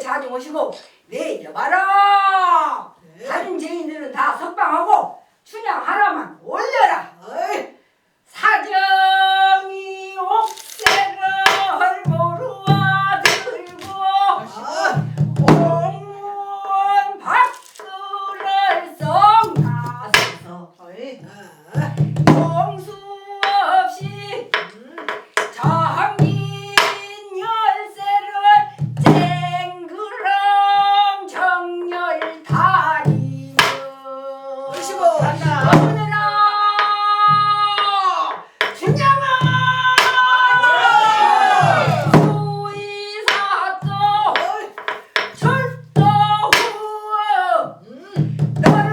자주 오시고 내여봐라 네. 다른 네. 죄인들은 다 석방하고 마시고. 간다. 오늘아 준양아 수의사도 철도 후원 너를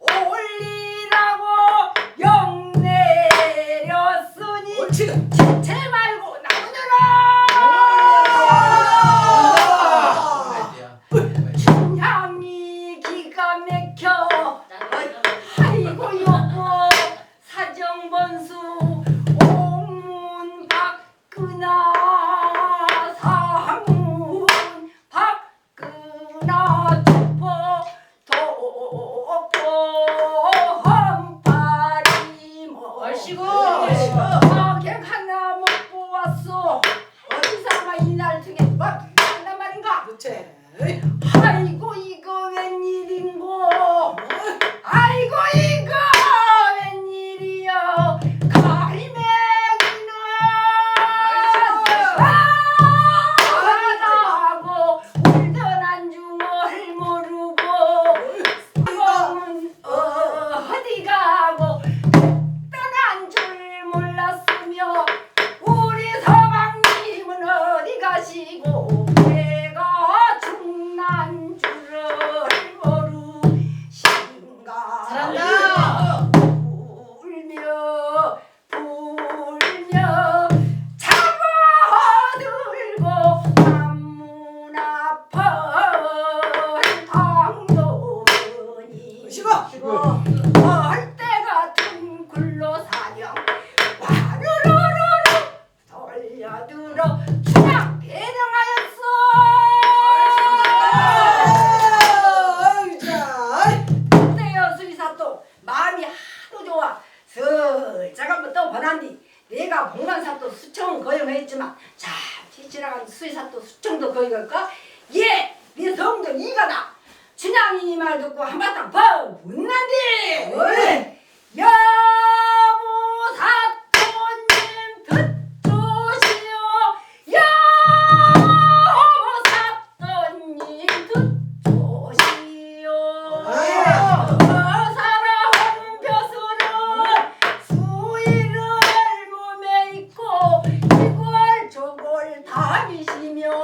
올리라고 영내렸으니 아, 걔 강남 못 보았어. 어디서 아마 이날 중에 막 강남 아닌가? 그치. 아이 지나간 수의사또 수청도 거기 갈까? 예! 네 성도 이거다! 준양이 말 듣고 한바탕 뻥! 웃난디! 야! 다 계시며